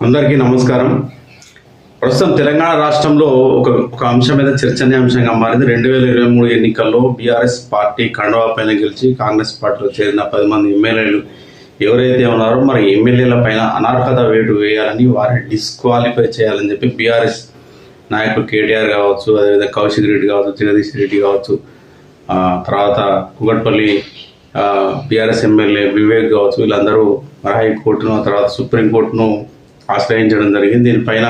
అందరికీ నమస్కారం. ప్రస్తుతం తెలంగాణ రాష్ట్రంలో ఒక ఒక అంశం మీద చర్చనీయాంశంగా మారింది. రెండు వేల ఇరవై మూడు ఎన్నికల్లో బీఆర్ఎస్ పార్టీ కండవా పైన గెలిచి కాంగ్రెస్ పార్టీలో చేరిన పది మంది ఎమ్మెల్యేలు ఎవరైతే ఉన్నారో మరి ఎమ్మెల్యేల పైన అనర్హత వేటు వేయాలని వారిని డిస్క్వాలిఫై చేయాలని చెప్పి బీఆర్ఎస్ నాయకులు కేటీఆర్ కావచ్చు అదేవిధంగా కౌశిక్ రెడ్డి కావచ్చు జగదీష్ రెడ్డి కావచ్చు తర్వాత కుగట్పల్లి బీఆర్ఎస్ ఎమ్మెల్యే వివేక్ కావచ్చు వీళ్ళందరూ హైకోర్టును తర్వాత సుప్రీంకోర్టును ఆశ్రయించడం జరిగింది. దీనిపైన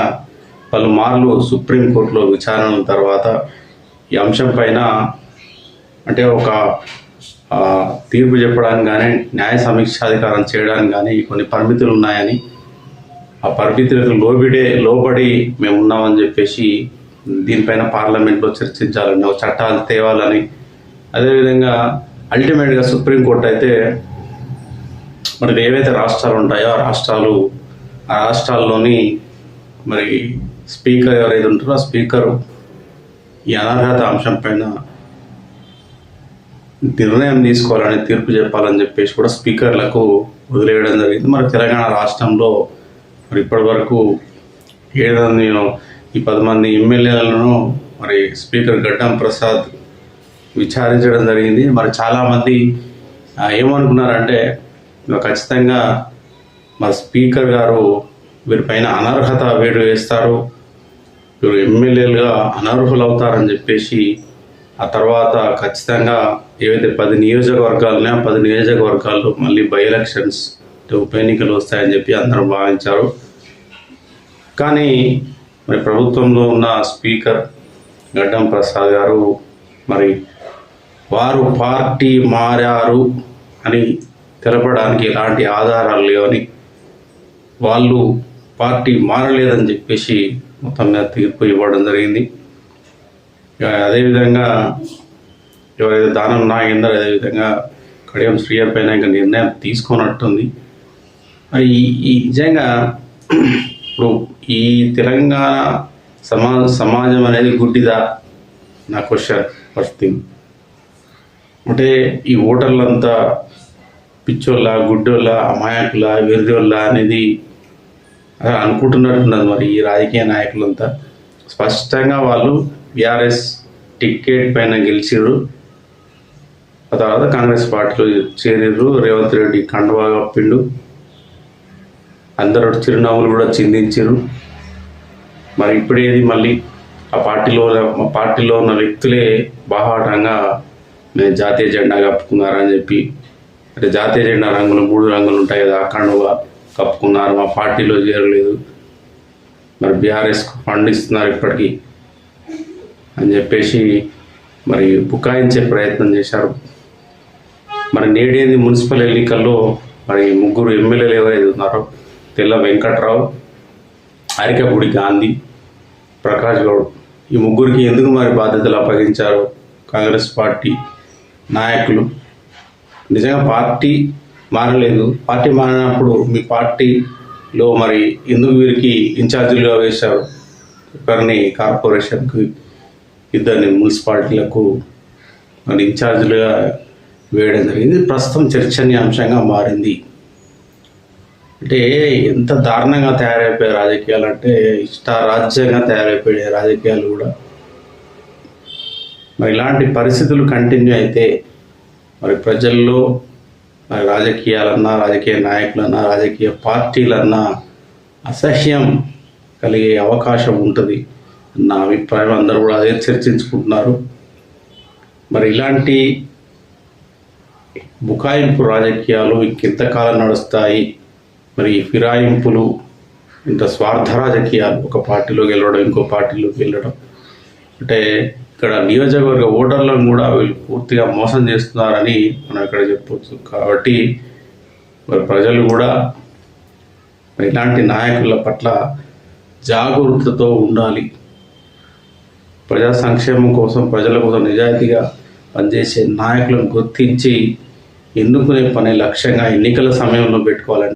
పలుమార్లు సుప్రీంకోర్టులో విచారణ తర్వాత ఈ అంశం పైన అంటే ఒక తీర్పు చెప్పడానికి కానీ న్యాయ సమీక్షాధికారం చేయడానికి కానీ కొన్ని పరిమితులు ఉన్నాయని ఆ పరిమితులకు లోబిడే లోబడి మేము ఉన్నామని చెప్పేసి దీనిపైన పార్లమెంట్లో చర్చించాలని ఒక చట్టాలు తేవాలని అదేవిధంగా అల్టిమేట్గా సుప్రీంకోర్టు అయితే మనకు ఏవైతే రాష్ట్రాలు ఉంటాయో ఆ రాష్ట్రాలు ఆ రాష్ట్రాల్లోని మరి స్పీకర్ ఎవరైతే ఉంటారో ఆ స్పీకరు ఈ అనర్హత అంశం పైన నిర్ణయం తీసుకోవాలని తీర్పు చెప్పాలని చెప్పేసి కూడా స్పీకర్లకు వదిలేయడం జరిగింది. మరి తెలంగాణ రాష్ట్రంలో మరి ఇప్పటివరకు ఏదైనా ఈ పది మంది ఎమ్మెల్యేలను మరి స్పీకర్ గడ్డం ప్రసాద్ విచారించడం జరిగింది. మరి చాలామంది ఏమనుకున్నారంటే ఇక ఖచ్చితంగా మా స్పీకర్ గారు వీరిపైన అనర్హత వేడు వేస్తారు. వీరు ఎమ్మెల్యేలుగా అనర్హులు అవుతారని చెప్పేసి ఆ తర్వాత ఖచ్చితంగా ఏవైతే పది నియోజకవర్గాలున్నాయో పది నియోజకవర్గాల్లో మళ్ళీ బై ఎలక్షన్స్ ఉప ఎన్నికలు వస్తాయని చెప్పి అందరూ భావించారు. కానీ మరి ప్రభుత్వంలో ఉన్న స్పీకర్ గడ్డం ప్రసాద్ గారు మరి వారు పార్టీ మారారు అని తెలపడానికి ఎలాంటి ఆధారాలు లేవని వాళ్ళు పార్టీ మారలేదని చెప్పేసి మొత్తం మీద తీర్పు ఇవ్వడం జరిగింది. అదేవిధంగా ఎవరైతే దానం నాగేందర్ అదేవిధంగా కడియం శ్రీయర్ పైన ఇంకా నిర్ణయం తీసుకున్నట్టుంది మరి ఈ- ఈ నిజంగా ఇప్పుడు ఈ తెలంగాణ సమా సమాజం అనేది గుడ్డిదా? నా క్వశ్చన్ ఫస్ట్ థింగ్. అంటే ఈ ఓటర్లంతా పిచ్చోళ్ళ గుడ్డోళ్ళ అమాయకుల వెర్రిళ్ళ అనేది అనుకుంటున్నట్టున్నది మరి ఈ రాజకీయ నాయకులంతా. స్పష్టంగా వాళ్ళు బీఆర్ఎస్ టికెట్ పైన గెలిచిరు ఆ తర్వాత కాంగ్రెస్ పార్టీలో చేరిర్రు. రేవంత్ రెడ్డి కండువా కప్పిండు. అందరూ చిరునవ్వులు కూడా చిందించారు మరి ఇప్పుడేది మళ్ళీ ఆ పార్టీలో పార్టీలో ఉన్న వ్యక్తులే బాహాటంగా మేము జాతీయ జెండా కప్పుకున్నారని చెప్పి అంటే జాతీయ జెండా రంగులు మూడు రంగులు ఉంటాయి కదా అఖండగా కప్పుకున్నారు మా పార్టీలో చేరలేదు. మరి బీఆర్ఎస్కు ఫండ్ ఇస్తున్నారు ఇప్పటికీ అని చెప్పేసి మరి బుకాయించే ప్రయత్నం చేశారు. మరి నేడేది మున్సిపల్ ఎన్నికల్లో మరి ముగ్గురు ఎమ్మెల్యేలు ఎవరైతే ఉన్నారో తెల్ల వెంకట్రావు అరికపూడి గాంధీ ప్రకాష్ గౌడ్ ఈ ముగ్గురికి ఎందుకు మరి బాధ్యతలు అప్పగించారు కాంగ్రెస్ పార్టీ నాయకులు? నిజంగా పార్టీ మారలేదు. పార్టీ మారినప్పుడు మీ పార్టీలో మరి ఎందుకు వీరికి ఇన్ఛార్జీలుగా వేశారు? ఒకరిని కార్పొరేషన్కి ఇద్దరిని మున్సిపాలిటీలకు మరి ఇన్ఛార్జీలుగా వేయడం జరిగింది. ప్రస్తుతం చర్చనీయాంశంగా మారింది. అంటే ఎంత దారుణంగా తయారైపోయే రాజకీయాలు అంటే ఇష్ట రాజ్యంగా తయారైపోయే రాజకీయాలు కూడా. మరి ఇలాంటి పరిస్థితులు కంటిన్యూ అయితే మరి ప్రజల్లో రాజకీయాలన్నా రాజకీయ నాయకులన్నా రాజకీయ పార్టీలన్నా అసహ్యం కలిగే అవకాశం ఉంటుంది. నా అభిప్రాయం అందరూ కూడా అదే చర్చించుకుంటున్నారు. మరి ఇలాంటి బుకాయింపు రాజకీయాలు ఇంకెంతకాలం నడుస్తాయి? మరి ఈ ఫిరాయింపులు ఇంత స్వార్థ రాజకీయాలు ఒక పార్టీలో గెలవడం ఇంకో పార్టీలోకి వెళ్ళడం అంటే ఇక్కడ నియోజకవర్గ ఓటర్లను కూడా వీళ్ళు పూర్తిగా మోసం చేస్తున్నారని మనం ఇక్కడ చెప్పవచ్చు కాబట్టి మరి ప్రజలు కూడా మరి ఇలాంటి నాయకుల పట్ల జాగరూకతతో ఉండాలి. ప్రజా సంక్షేమం కోసం ప్రజల కోసం నిజాయితీగా పనిచేసే నాయకులను గుర్తించి ఎన్నుకునే పని లక్ష్యంగా ఎన్నికల సమయంలో పెట్టుకోవాలని